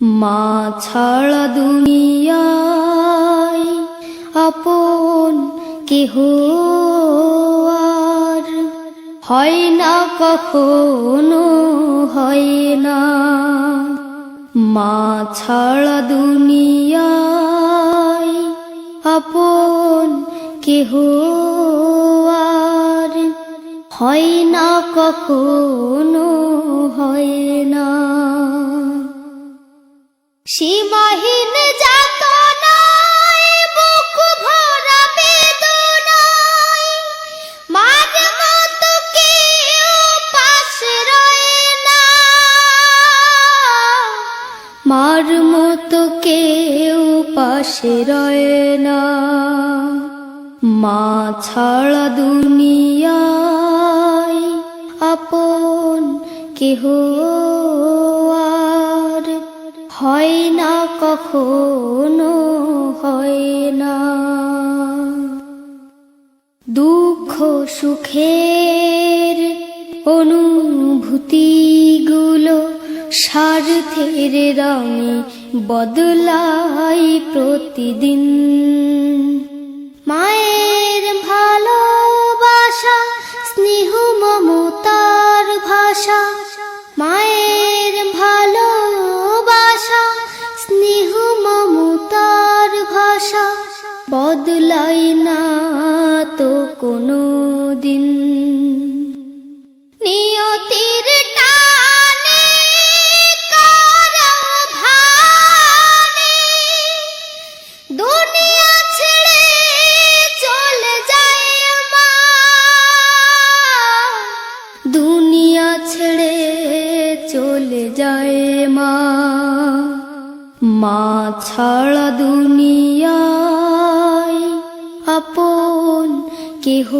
মা ছাড়া দুনিয়ায় আপন কেহ আর হয় না, কখনো হয় না। মা ছাড়া দুনিয়ায় আপন কেহ আর হয় না, কখনো হয় না। সীমাহীন যাতনায় না। মার মতো কেউ পাশে রয় না। মা ছাড়া দুনিয়ায় আপন কেহ হয় না, কখনো হয় না। দুঃখ সুখের অনুভূতিগুলো স্বার্থের রঙে বদলাই প্রতিদিন। মায়ের ভালোবাসা, স্নেহ মমতার ভাষা বদলাই না তো কোনো দিন দুনিয়া ছেড়ে চলে যায় মা। দুনিয়া মা। ছাড়া দুনিয়ায় আপন কেহ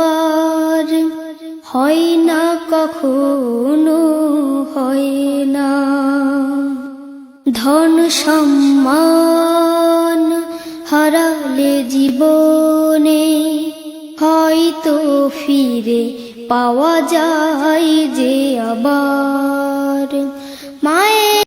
আর হয় না, কখনো হয় না। ধন সম্মান হারালে জীবনে হয়তো ফিরে পাওয়া যায় যে আবার। মায়ের